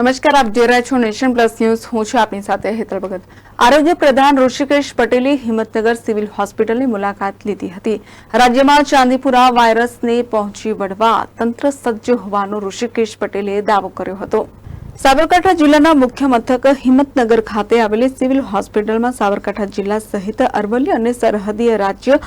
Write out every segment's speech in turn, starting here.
નમસ્કાર, આપ જોઈ રહ્યા છો નેશન પ્લસ ન્યૂઝ. હું છું આપની સાથે હેતલ ભગત. આરોગ્ય પ્રધાન ઋષિકેશ પટેલે હિંમતનગર સિવિલ હોસ્પિટલની મુલાકાત લીધી હતી. રાજ્યમાં ચાંદીપુરા વાયરસને પહોંચી વળવા તંત્ર સજ્જ હોવાનો ઋષિકેશ પટેલે દાવો કર્યો હતો. સાબરકાંઠા જિલ્લાના મુખ્ય મથક હિંમતનગર ખાતે આવેલી સિવિલ હોસ્પિટલમાં સાબરકાંઠા જિલ્લા સહિત અરવલ્લી અને સરહદીય રાજ્ય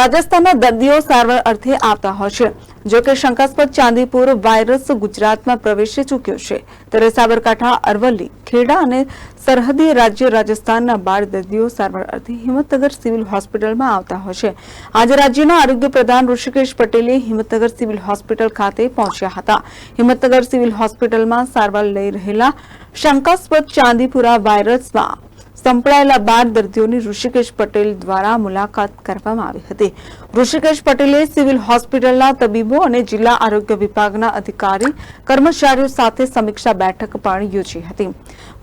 રાજસ્થાનના દર્દીઓ સારવાર અર્થે આવતા હોય છે. જો કે શંકાસ્પદ ચાંદીપુર વાયરસ ગુજરાતમાં પ્રવેશી ચૂક્યો છે. ત્યારે સાબરકાંઠા, અરવલ્લી, ખેડા અને સરહદી રાજ્ય રાજસ્થાનના બાર દર્દીઓ સારવાર અર્થે હિંમતનગર સિવિલ હોસ્પિટલમાં આવતા હોય છે. આજે રાજ્યના આરોગ્ય પ્રધાન ઋષિકેશ પટેલે હિંમતનગર સિવિલ હોસ્પિટલ ખાતે પહોંચ્યા હતા. હિંમતનગર સિવિલ હોસ્પિટલમાં સારવાર લઈ રહેલા શંકાસ્પદ ચાંદીપુરા વાયરસમાં સંપડાયેલા બાર દર્દીઓની ઋષિકેશ પટેલ દ્વારા મુલાકાત કરવામાં આવી હતી. ઋષિકેશ પટેલે સિવિલ હોસ્પિટલના તબીબો અને જિલ્લા આરોગ્ય વિભાગના અધિકારી કર્મચારીઓ સાથે સમીક્ષા બેઠક પણ યોજી હતી.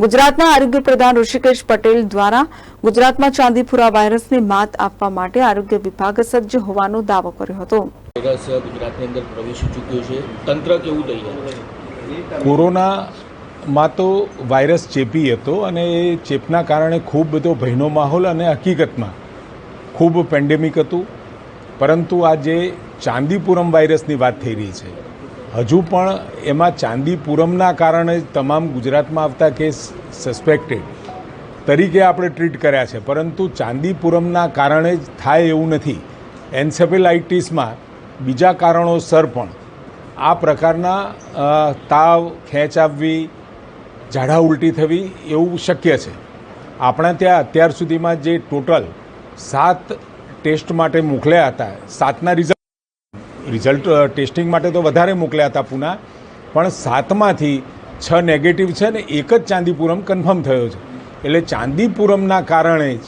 ગુજરાતના આરોગ્ય પ્રધાન ઋષિકેશ પટેલ દ્વારા ગુજરાતમાં ચાંદીપુરા વાયરસને માત આપવા માટે આરોગ્ય વિભાગ સજ્જ હોવાનો દાવો કર્યો હતો. વાયરસ ગુજરાતની અંદર પ્રવેશી ચૂક્યો છે. તંત્ર કેવું તૈયાર છે? કોરોનામાં તો વાયરસ ચેપી હતો અને એ ચેપના કારણે ખૂબ બધો ભયનો માહોલ અને હકીકતમાં ખૂબ પેન્ડેમિક હતું. પરંતુ આ જે ચાંદીપુરમ વાયરસની વાત થઈ રહી છે. હજુ પણ એમાં ચાંદીપુરમના કારણે તમામ ગુજરાતમાં આવતા કેસ સસ્પેક્ટેડ તરીકે આપણે ટ્રીટ કર્યા છે. પરંતુ ચાંદીપુરમના કારણે જ થાય એવું નથી. એન્સેફેલાઇટિસમાં બીજા કારણોસર પણ આ પ્રકારના તાવ ખેંચ આવવી ઝાડા ઉલટી થવી એવું શક્ય છે. આપણા ત્યાં અત્યાર સુધીમાં જે ટોટલ સાત ટેસ્ટ માટે મોકલ્યા હતા, સાતના રિઝલ્ટ રિઝલ્ટ ટેસ્ટિંગ માટે તો વધારે મોકલ્યા હતા પુના, પણ સાતમાંથી છ નેગેટિવ છે ને એક જ ચાંદીપુરમ કન્ફર્મ થયો છે. એટલે ચાંદીપુરમના કારણે જ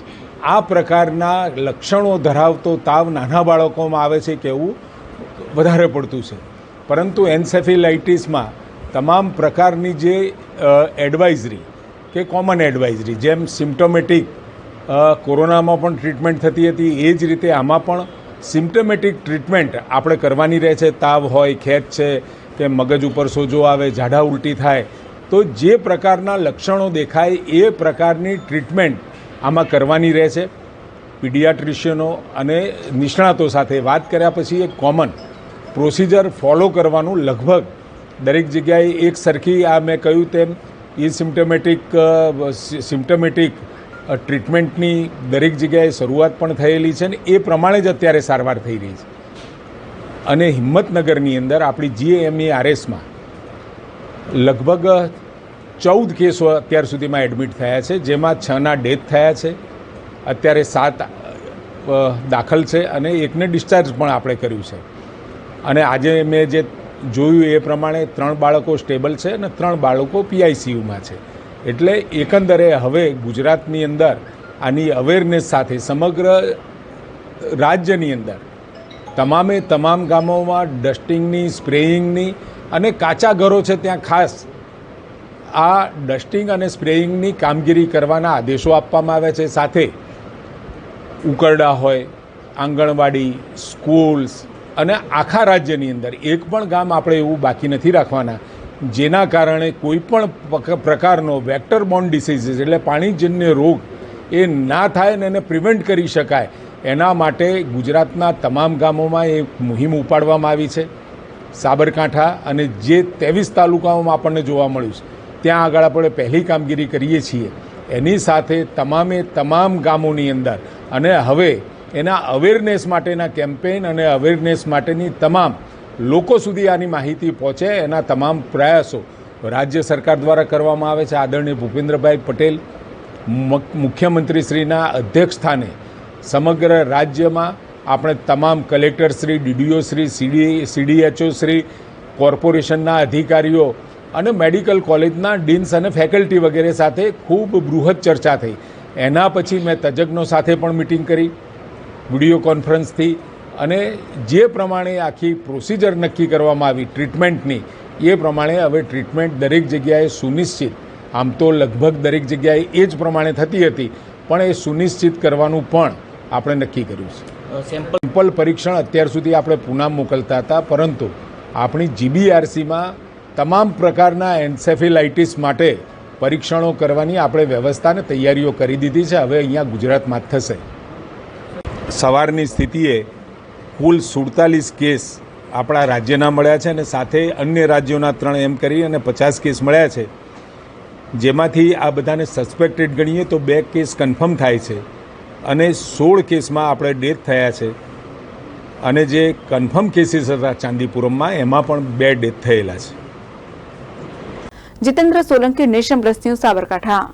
આ પ્રકારના લક્ષણો ધરાવતો તાવ નાના બાળકોમાં આવે છે કેવું વધારે પડતું છે. પરંતુ એન્સેફિલાઇટિસમાં તમામ પ્રકારની જે એડવાઇઝરી કે કોમન એડવાઇઝરી જેમ સિમ્ટોમેટિક કોરોનામાં પણ ટ્રીટમેન્ટ થતી હતી, એ જ રીતે આમાં પણ સિમ્ટોમેટિક ટ્રીટમેન્ટ આપણે કરવાની રહે છે. તાવ હોય, ખેંચ છે, કે મગજ ઉપર સોજો આવે ઝાડા ઉલટી થાય, તો જે પ્રકારના લક્ષણો દેખાય એ પ્રકારની ટ્રીટમેન્ટ આમાં કરવાની રહે છે. પીડિયાટ્રિશિયનો અને નિષ્ણાતો સાથે વાત કર્યા પછી એક કોમન પ્રોસિજર ફોલો કરવાનું લગભગ દરેક જગ્યાએ એક સરખી આ મેં કહ્યું તેમ એ સિમ્ટમેટિક સિમ્ટમેટિક ટ્રીટમેન્ટની દરેક જગ્યાએ શરૂઆત પણ થયેલી છે ને એ પ્રમાણે જ અત્યારે સારવાર થઈ રહી છે. અને હિંમતનગરની અંદર આપણી જીએમઈ આરએસમાં લગભગ ચૌદ કેસો અત્યાર સુધીમાં એડમિટ થયા છે, જેમાં છના ડેથ થયા છે. અત્યારે સાત દાખલ છે અને એકને ડિસ્ચાર્જ પણ આપણે કર્યું છે. અને આજે મેં જે જોયું એ પ્રમાણે ત્રણ બાળકો સ્ટેબલ છે અને ત્રણ બાળકો પીઆઈસીયુમાં છે. એટલે એકંદરે હવે ગુજરાતની અંદર આની અવેરનેસ સાથે સમગ્ર રાજ્યની અંદર તમામે તમામ ગામોમાં ડસ્ટિંગની સ્પ્રેઇંગની અને કાચા ઘરો છે ત્યાં ખાસ આ ડસ્ટિંગ અને સ્પ્રેઇંગની કામગીરી કરવાના આદેશો આપવામાં આવ્યા છે. સાથે ઉકરડા હોય, આંગણવાડી સ્કૂલ્સ અને આખા રાજ્યની અંદર એક પણ ગામ આપણે એવું બાકી નથી રાખવાના, જેના કારણે કોઈ પણ પ્રકારનો વેક્ટર બોન્ડ ડિસીઝીસ એટલે પાણીજન્ય રોગ એ ના થાય ને એને પ્રિવેન્ટ કરી શકાય, એના માટે ગુજરાતના તમામ ગામોમાં એ મુહિમ ઉપાડવામાં આવી છે. સાબરકાંઠા અને જે ત્રેવીસ તાલુકાઓમાં આપણને જોવા મળ્યું છે, ત્યાં આગળ આપણે પહેલી કામગીરી કરીએ છીએ. એની સાથે તમામે તમામ ગામોની અંદર અને હવે એના અવેરનેસ માટેના કેમ્પેઇન અને અવેરનેસ માટેની તમામ લોકો સુધી આની માહિતી પહોંચે, એના તમામ પ્રયાસો રાજ્ય સરકાર દ્વારા કરવામાં આવે છે. આદરણીય ભૂપેન્દ્રભાઈ પટેલ મુખ- મુખ્યમંત્રીશ્રીના અધ્યક્ષ સ્થાને સમગ્ર રાજ્યમાં આપણે તમામ collector Shri DDO Shri CD CDHO Shri કોર્પોરેશનના અધિકારીઓ અને મેડિકલ કોલેજના ડીન્સ અને ફેકલ્ટી વગેરે સાથે ખૂબ બૃહદ ચર્ચા થઈ. એના પછી મેં તજજ્ઞો સાથે પણ મિટિંગ કરી. વીડિયો કોન્ફરન્સથી અને જે પ્રમાણે આખી પ્રોસિજર નક્કી કરવામાં આવી ટ્રીટમેન્ટની એ પ્રમાણે હવે ટ્રીટમેન્ટ દરેક જગ્યાએ સુનિશ્ચિત. આમ તો લગભગ દરેક જગ્યાએ એ જ પ્રમાણે થતી હતી પણ એ સુનિશ્ચિત કરવાનું પણ આપણે નક્કી કર્યું છે. સેમ્પલ પરીક્ષણ અત્યાર સુધી આપણે પુના મોકલતા હતા પરંતુ આપણી જીબીઆરસીમાં તમામ પ્રકારના એન્સેફિલાઇટિસ માટે પરીક્ષણો કરવાની આપણે વ્યવસ્થાને તૈયારીઓ કરી દીધી છે. હવે અહીંયા ગુજરાતમાં જ થશે. સવારની સ્થિતિએ કુલ સુડતાલીસ કેસ આપણા રાજ્યના મળ્યા છે અને સાથે અન્ય રાજ્યોના ત્રણ એમ કરી અને પચાસ કેસ મળ્યા છે. જેમાંથી આ બધાને સસ્પેક્ટેડ ગણીએ તો બે કેસ કન્ફર્મ થાય છે અને સોળ કેસમાં આપણે ડેથ થયા છે. અને જે કન્ફર્મ કેસીસ હતા ચાંદીપુરમમાં, એમાં પણ બે ડેથ થયેલા છે. Jitendra Solanki nation plus Sabarkantha.